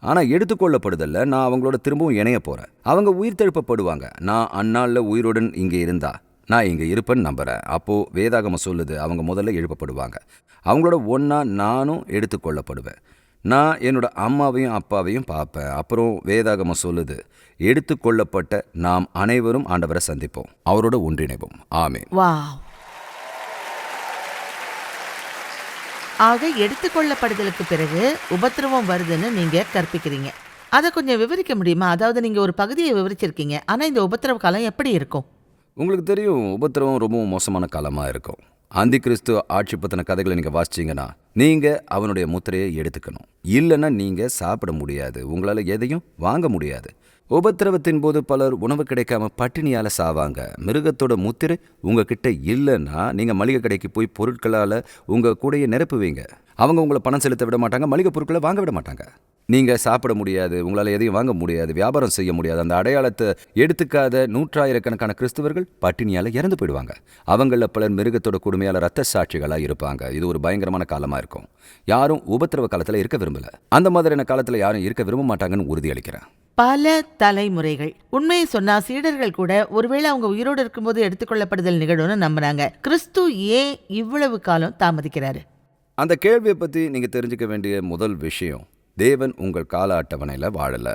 ஆனால் எடுத்துக்கொள்ளப்படுதல்ல நான் அவங்களோட திரும்பவும் இணைய போகிறேன் அவங்க உயிர் தெழுப்பப்படுவாங்க நான் அந்நாளில் உயிருடன் இங்கே இருந்தா நான் இங்கே இருப்பேன்னு நம்புகிறேன் அப்போது வேதாகமம் சொல்லுது அவங்க முதல்ல எழுப்பப்படுவாங்க. அவங்களோட ஒன்றா நானும் எடுத்துக்கொள்ளப்படுவேன். நான் என்னோட அம்மாவையும் அப்பாவையும் பார்ப்பேன். அப்புறம் வேதாகமம் சொல்லுது எடுத்துக்கொள்ளப்பட்ட நாம் அனைவரும் ஆண்டவரை சந்திப்போம். அவரோட ஒன்றிணைவோம். வாவ். ஆக எடுத்துக்கொள்ளப்படுதலுக்கு பிறகு உபத்திரவம் வருதுன்னு நீங்க கற்பிக்கிறீங்க. அதை கொஞ்சம் விவரிக்க முடியுமா? அதாவது நீங்க ஒரு பகுதியை விவரிச்சிருக்கீங்க. ஆனா இந்த உபத்திரவ காலம் எப்படி இருக்கும்? உங்களுக்கு தெரியும் உபத்திரவம் ரொம்பவும் மோசமான காலமாக இருக்கும். அந்தி கிறிஸ்து ஆட்சி பற்றின கதைகளை நீங்கள் வாசிச்சீங்கன்னா நீங்கள் அவனுடைய முத்திரையை எடுத்துக்கணும். இல்லைன்னா நீங்கள் சாப்பிட முடியாது. உங்களால் எதையும் வாங்க முடியாது. உபத்திரவத்தின் போது பலர் உணவு கிடைக்காம பட்டினியால் சாவாங்க. மிருகத்தோட முத்திரை உங்ககிட்ட இல்லைன்னா நீங்கள் மளிகை கடைக்கு போய் பொருட்களால் உங்கள் கூடையை நிரப்புவீங்க. அவங்க உங்களை பணம் செலுத்த விட மாட்டாங்க மளிகை பொருட்களை வாங்க விட மாட்டாங்க. நீங்கள் சாப்பிட முடியாது உங்களால் எதையும் வாங்க முடியாது வியாபாரம் செய்ய முடியாது. அந்த அடையாளத்தை எடுத்துக்காத நூற்றாயிரக்கணக்கான கிறிஸ்தவர்கள் பட்டினியால் இறந்து போயிடுவாங்க. அவங்களில் பலர் மிருகத்தோட கொடுமையால் ரத்த சாட்சிகளாக இருப்பாங்க. இது ஒரு பயங்கரமான காலமாக இருக்கும். யாரும் உபத்திரவ காலத்தில் இருக்க விரும்பல. அந்த மாதிரியான காலத்தில் யாரும் இருக்க விரும்ப மாட்டாங்கன்னு உறுதியளிக்கிறேன் பல தலைமுறைகள். உண்மையை சொன்னா சீடர்கள் கூட ஒருவேளை அவங்க உயிரோடு இருக்கும்போது எடுத்துக்கொள்ளப்படுதல் நிகழும்னு நம்புறாங்க. கிறிஸ்து ஏன் இவ்வளவு காலம் தாமதிக்கிறாரு? அந்த கேள்வியை பற்றி நீங்கள் தெரிஞ்சுக்க வேண்டிய முதல் விஷயம் தேவன் உங்கள் கால அட்டவணையில் வாழலை.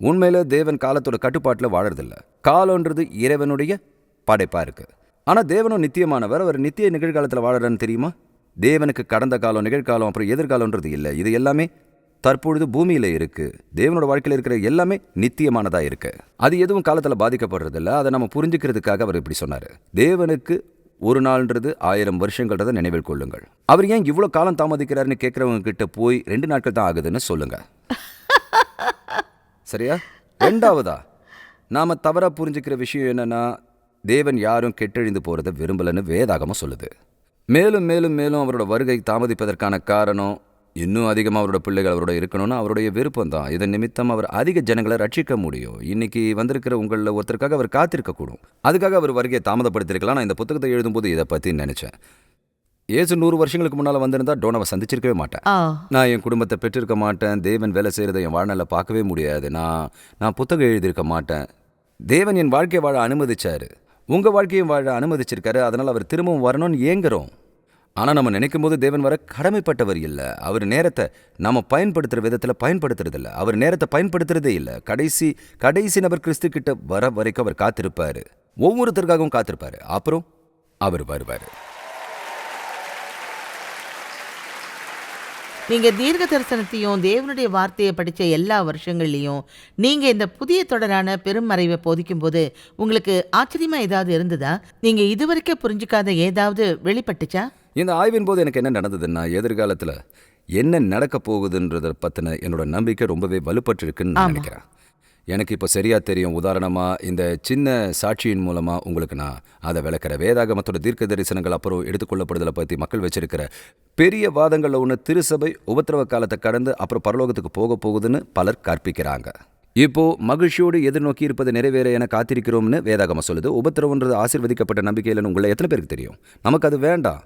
உண்மையில் தேவன் காலத்தோட கட்டுப்பாட்டில் வாழறதில்ல. காலம்ன்றது இறைவனுடைய படைப்பாக இருக்குது ஆனால் தேவனும் நித்தியமானவர் அவர் நித்திய நிகழ்காலத்தில் வாழறன்னு தெரியுமா? தேவனுக்கு கடந்த காலம் நிகழ்காலம் அப்புறம் எதிர்காலன்றது இல்லை. இது எல்லாமே தற்பொழுது பூமியில் இருக்கு. தேவனோட வாழ்க்கையில் இருக்கிற எல்லாமே நித்தியமானதாக இருக்கு. அது எதுவும் காலத்தில் பாதிக்கப்படுறதில்ல. அதை நம்ம புரிஞ்சுக்கிறதுக்காக அவர் இப்படி சொன்னார். தேவனுக்கு ஒரு நாள்ன்றது ஆயிரம் வருஷங்கள்ன்றதை நினைவில் கொள்ளுங்கள். அவர் ஏன் இவ்வளோ காலம் தாமதிக்கிறாருன்னு கேட்குறவங்க கிட்ட போய் ரெண்டு நாட்கள் தான் ஆகுதுன்னு சொல்லுங்க. சரியா? ரெண்டாவதா நாம தவறா புரிஞ்சுக்கிற விஷயம் என்னன்னா தேவன் யாரும் கெட்டழிந்து போறதை விரும்பலன்னு வேதாகமம் சொல்லுது. மேலும் மேலும் மேலும் அவரோட வருகை தாமதிப்பதற்கான காரணம் இன்னும் அதிகமாக அவரோட பிள்ளைகள் அவரோட இருக்கணும்னு அவருடைய விருப்பம் தான். இதன் நிமித்தம் அவர் அதிக ஜனங்களை ரட்சிக்க முடியும். இன்னைக்கு வந்திருக்கிற உங்களில் ஒருத்தருக்காக அவர் காத்திருக்கக்கூடும். அதுக்காக அவர் வருகையை தாமதப்படுத்திருக்கலாம் நான் இந்த புத்தகத்தை எழுதும்போது இதை பற்றி நினச்சேன். ஏசு நூறு வருஷங்களுக்கு முன்னால் வந்திருந்தா டோனவை சந்திச்சிருக்கவே மாட்டேன். நான் என் குடும்பத்தை பெற்றிருக்க மாட்டேன். தேவன் வேலை செய்கிறத என் வாழ்நாளில் பார்க்கவே முடியாது. நான் நான் புத்தகம் எழுதியிருக்க மாட்டேன். தேவன் என் வாழ்க்கையை வாழ அனுமதிச்சாரு. உங்கள் வாழ்க்கையும் வாழ அனுமதிச்சிருக்காரு. அதனால் அவர் திரும்பவும் வரணும்னு ஏங்குறோம். ஆனால் நம்ம நினைக்கும் போது தேவன் வர கடமைப்பட்டவர் இல்லை. அவர் நேரத்தை நம்ம பயன்படுத்துகிற விதத்தில் பயன்படுத்துறதில்ல. அவர் நேரத்தை பயன்படுத்துறதே இல்லை. கடைசி கடைசி நபர் கிறிஸ்து கிட்ட வர வரைக்கும் அவர் காத்திருப்பார். ஒவ்வொருத்தருக்காகவும் காத்திருப்பார். அப்புறம் அவர் வருவார். நீங்கள் தீர்க்க தரிசனத்தையும் தேவனுடைய வார்த்தையை படிச்ச எல்லா வருஷங்கள்லையும் நீங்கள் இந்த புதிய தொடரான பெருமறைவை போதிக்கும் போது உங்களுக்கு ஆச்சரியமா ஏதாவது இருந்ததா? நீங்க இதுவரைக்கும் புரிஞ்சுக்காத ஏதாவது வெளிப்பட்டுச்சா? இந்த ஆய்வின் போது எனக்கு என்ன நடந்ததுன்னா எதிர்காலத்தில் என்ன நடக்க போகுதுன்றதை பற்றின என்னோட நம்பிக்கை ரொம்பவே வலுப்பட்டிருக்குன்னு நான். நினைக்கிறேன். எனக்கு இப்போ சரியா தெரியும். உதாரணமாக இந்த சின்ன சாட்சியின் மூலமாக உங்களுக்கு நான் அதை விளக்குற வேதாகமத்தோட தீர்க்க தரிசனங்கள் அப்புறம் எடுத்துக்கொள்ளப்படுதலை பற்றி மக்கள் வச்சிருக்கிற பெரிய வாதங்களில் ஒன்று திருசபை உபத்திரவ காலத்தை கடந்து அப்புறம் பரலோகத்துக்கு போக போகுதுன்னு பலர் கற்பிக்கிறாங்க. இப்போ மகிழ்ச்சியோடு எதிர்நோக்கி இருப்பது நிறைவேற என காத்திருக்கிறோம்னு வேதாகமம் சொல்லுது. உபத்திரவன்றது ஆசீர்வதிக்கப்பட்ட நம்பிக்கையிலன்னு உங்களை எத்தனை பேருக்கு தெரியும்? நமக்கு அது வேண்டாம்.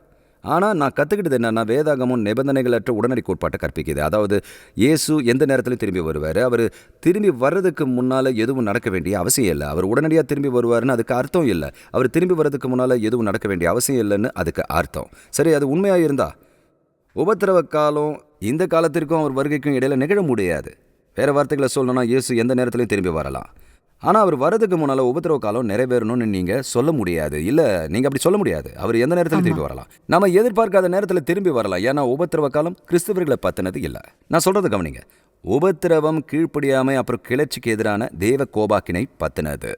ஆனால் நான் கற்றுக்கிட்டது என்னென்னா வேதாகமும் நிபந்தனைகளற்ற உடனடி கோட்பாட்டை கற்பிக்குது. அதாவது இயேசு எந்த நேரத்திலும் திரும்பி வருவார். அவர் திரும்பி வர்றதுக்கு முன்னால் எதுவும் நடக்க வேண்டிய அவசியம் இல்லை. அவர் உடனடியாக திரும்பி வருவாருன்னு அதுக்கு அர்த்தம் இல்லை. அவர் திரும்பி வர்றதுக்கு முன்னால் எதுவும் நடக்க வேண்டிய அவசியம் இல்லைன்னு அதுக்கு அர்த்தம். சரி அது உண்மையாக இருந்தா? உபத்திரவ காலம் இந்த காலத்திற்கும் அவர் வருகைக்கும் இடையில நிகழ முடியாது. வேறு வார்த்தைகளை சொல்லணும்னா இயேசு எந்த நேரத்திலையும் திரும்பி வரலாம். ஆனால் அவர் வரதுக்கு முன்னால் உபத்திரவ காலம் நிறைவேறணும்னு நீங்கள் சொல்ல முடியாது. இல்லை நீங்கள் அப்படி சொல்ல முடியாது. அவர் எந்த நேரத்தில் திரும்பி வரலாம்? நம்ம எதிர்பார்க்காத நேரத்தில் திரும்பி வரலாம். ஏன்னா உபத்திரவ காலம் கிறிஸ்தவர்களை பற்றினது இல்லை. நான் சொல்கிறது கவனிங்க. உபத்திரவம் கீழ்ப்படியாமை அப்புறம் கிளர்ச்சிக்கு எதிரான தேவ கோபாக்கினை பற்றினது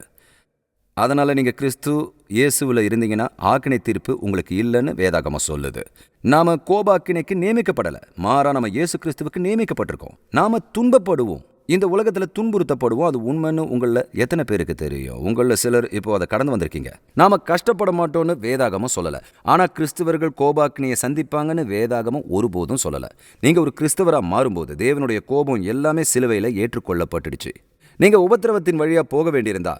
அதனால் நீங்கள் கிறிஸ்து இயேசுவில் இருந்தீங்கன்னா ஆக்கினை தீர்ப்பு உங்களுக்கு இல்லைன்னு வேதாகமம் சொல்லுது. நாம் கோபாக்கினைக்கு நியமிக்கப்படலை. மாறா நம்ம இயேசு கிறிஸ்துவுக்கு நியமிக்கப்பட்டிருக்கோம். நாம் துன்பப்படுவோம். இந்த உலகத்தில் துன்புறுத்தப்படுவோம் அது உண்மைன்னு உங்களில் எத்தனை பேருக்கு தெரியும்? உங்களில் சிலர் இப்போ அதை கடந்து வந்திருக்கீங்க. நாம் கஷ்டப்பட மாட்டோம்னு வேதாகமம் சொல்லலை. ஆனால் கிறிஸ்தவர்கள் கோபாக்கினியை சந்திப்பாங்கன்னு வேதாகமம் ஒருபோதும் சொல்லலை. நீங்கள் ஒரு கிறிஸ்தவராக மாறும்போது தேவனுடைய கோபம் எல்லாமே சிலுவையில் ஏற்றுக்கொள்ளப்பட்டுடுச்சு. நீங்கள் உபத்திரவத்தின் வழியாக போக வேண்டியிருந்தா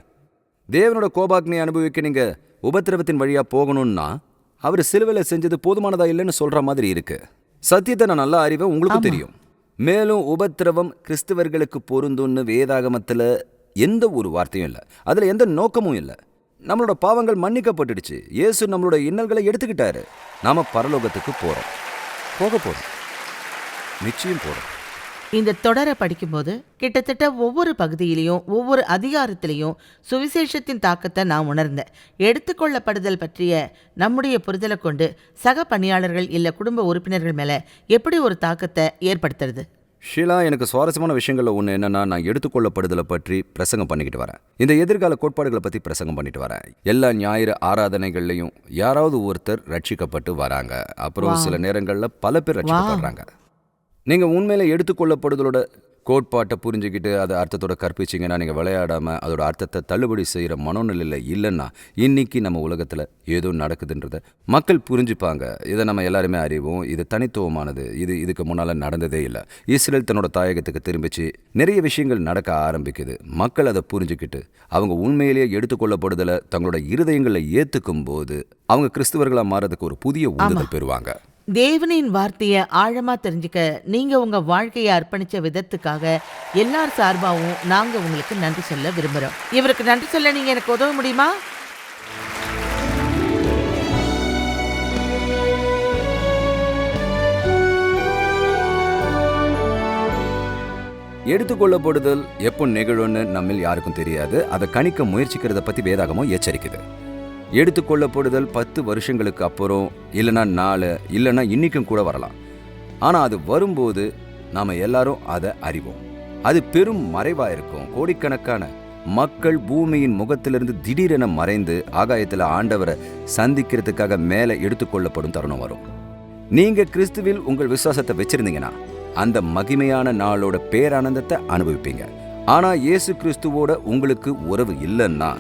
தேவனோட கோபாக்னியை அனுபவிக்க நீங்க உபத்திரவத்தின் வழியா போகணும்னா அவர் சிலுவையில் செஞ்சது போதுமானதா இல்லைன்னு சொல்ற மாதிரி இருக்கு. சத்தியத்தை நான் நல்லா அறிவேன் உங்களுக்கும் தெரியும். மேலும் உபத்திரவம் கிறிஸ்தவர்களுக்கு பொருந்தும்னு வேதாகமத்தில் எந்த ஒரு வார்த்தையும் இல்லை. அதில் எந்த நோக்கமும் இல்லை. நம்மளோட பாவங்கள் மன்னிக்கப்பட்டுடுச்சு. இயேசு நம்மளோட இன்னல்களை எடுத்துக்கிட்டாரு. நாம் பரலோகத்துக்கு போகிறோம் போக போகிறோம் நிச்சயம் போகிறோம் இந்த தொடரை படிக்கும்போது கிட்டத்தட்ட ஒவ்வொரு பகுதியிலையும் ஒவ்வொரு அதிகாரத்திலையும் சுவிசேஷத்தின் தாக்கத்தை நான் உணர்ந்தேன். எடுத்துக்கொள்ளப்படுதல் பற்றிய நம்முடைய புரிதலை கொண்டு சக பணியாளர்கள் இல்லை குடும்ப உறுப்பினர்கள் மேலே எப்படி ஒரு தாக்கத்தை ஏற்படுத்துறது? ஷீலா எனக்கு சுவாரஸ்யமான விஷயங்கள்ல ஒன்று என்னன்னா நான் எடுத்துக்கொள்ளப்படுதலை பற்றி பிரசங்கம் பண்ணிக்கிட்டு வரேன். இந்த எதிர்கால கோட்பாடுகளை பற்றி பிரசங்கம் பண்ணிட்டு வரேன். எல்லா ஞாயிறு ஆராதனைகள்லையும் யாராவது ஒருத்தர் ரட்சிக்கப்பட்டு வராங்க. அப்புறம் சில நேரங்களில் பல பேர் ரட்சிக்கப்படுறாங்க. நீங்கள் உண்மையில எடுத்துக்கொள்ளப்படுதலோட கோட்பாட்டை புரிஞ்சுக்கிட்டு அதை அர்த்தத்தோட கற்பிச்சிங்கன்னா நீங்கள் விளையாடாமல் அதோட அர்த்தத்தை தள்ளுபடி செய்கிற மனோநிலையில் இல்லைன்னா இன்னைக்கு நம்ம உலகத்தில் ஏதோ நடக்குதுன்றத மக்கள் புரிஞ்சுப்பாங்க. இதை நம்ம எல்லாருமே அறிவோம். இது தனித்துவமானது. இது இதுக்கு முன்னால் நடந்ததே இல்லை. இஸ்ரேல் தன்னோட தாயகத்துக்கு திரும்பிச்சு நிறைய விஷயங்கள் நடக்க ஆரம்பிக்குது. மக்கள் அதை புரிஞ்சுக்கிட்டு அவங்க உண்மையிலேயே எடுத்துக்கொள்ளப்படுதலை தங்களோட இருதயங்களில் ஏற்றுக்கும் போது அவங்க கிறிஸ்தவர்களாக மாறதுக்கு ஒரு புதிய உந்துதல் பெறுவாங்க. தேவனின் வார்த்தையை ஆழமாக தெரிஞ்சுக்க நீங்கள் உங்கள் வாழ்க்கையை அர்ப்பணித்த விதத்துக்காக எல்லார் சார்பாகவும் நாங்கள் உங்களுக்கு நன்றி சொல்ல விரும்புகிறோம் இவருக்கு நன்றி சொல்ல நீங்கள் எனக்கு உதவ முடியுமா? எடுத்துக்கொள்ளப்படுதல் எப்போ நிகழும்னு நம்மில் யாருக்கும் தெரியாது. அதை கணிக்க முயற்சிக்கிறத பற்றி வேதாகமும் எச்சரிக்குது. எடுத்துக்கொள்ளப்படுதல் பத்து வருஷங்களுக்கு அப்புறம் இல்லைன்னா நாலு இல்லைன்னா இன்னைக்கும் கூட வரலாம். ஆனால் அது வரும்போது நாம் எல்லாரும் அதை அறிவோம். அது பெரும் மறைவாக இருக்கும். கோடிக்கணக்கான மக்கள் பூமியின் முகத்திலிருந்து திடீரென மறைந்து ஆகாயத்தில் ஆண்டவரை சந்திக்கிறதுக்காக மேலே எடுத்துக்கொள்ளப்படும் தருணம் வரும். நீங்கள் கிறிஸ்துவில் உங்கள் விசுவாசத்தை வச்சிருந்தீங்கன்னா அந்த மகிமையான நாளோட பேரானந்தத்தை அனுபவிப்பீங்க. ஆனால் இயேசு கிறிஸ்துவோட உங்களுக்கு உறவு இல்லைன்னா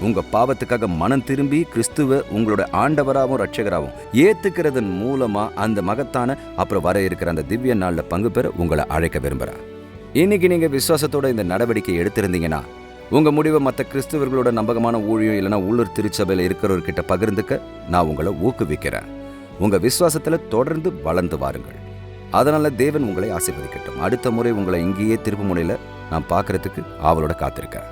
உங்க பாவத்துக்காக மனம் திரும்பி கிறிஸ்துவ உங்களோட ஆண்டவராகவும் ரட்சகராகவும் ஏத்துக்கிறதன் மூலமா அந்த மகத்தான அப்புறம் வர இருக்கிற அந்த திவ்ய நாளில் பங்கு பெற உங்களை அழைக்க விரும்புகிறேன் இன்னைக்கு நீங்க விசுவாசத்தோட இந்த நடவடிக்கை எடுத்திருந்தீங்கன்னா உங்க முடிவை மற்ற கிறிஸ்துவர்களோட நம்பகமான ஊழியம் இல்லைன்னா உள்ளூர் திருச்சபையில் இருக்கிறவர்கிட்ட பகிர்ந்துக்க நான் உங்களை ஊக்குவிக்கிறேன். உங்க விசுவாசத்தில் தொடர்ந்து வளர்ந்து வாருங்கள். அதனால தேவன் உங்களை ஆசீர்வதிக்கட்டும். அடுத்த முறை உங்களை இங்கேயே திருப்பு முனையில் நான் பார்க்கறதுக்கு ஆவலோட காத்திருக்கேன்.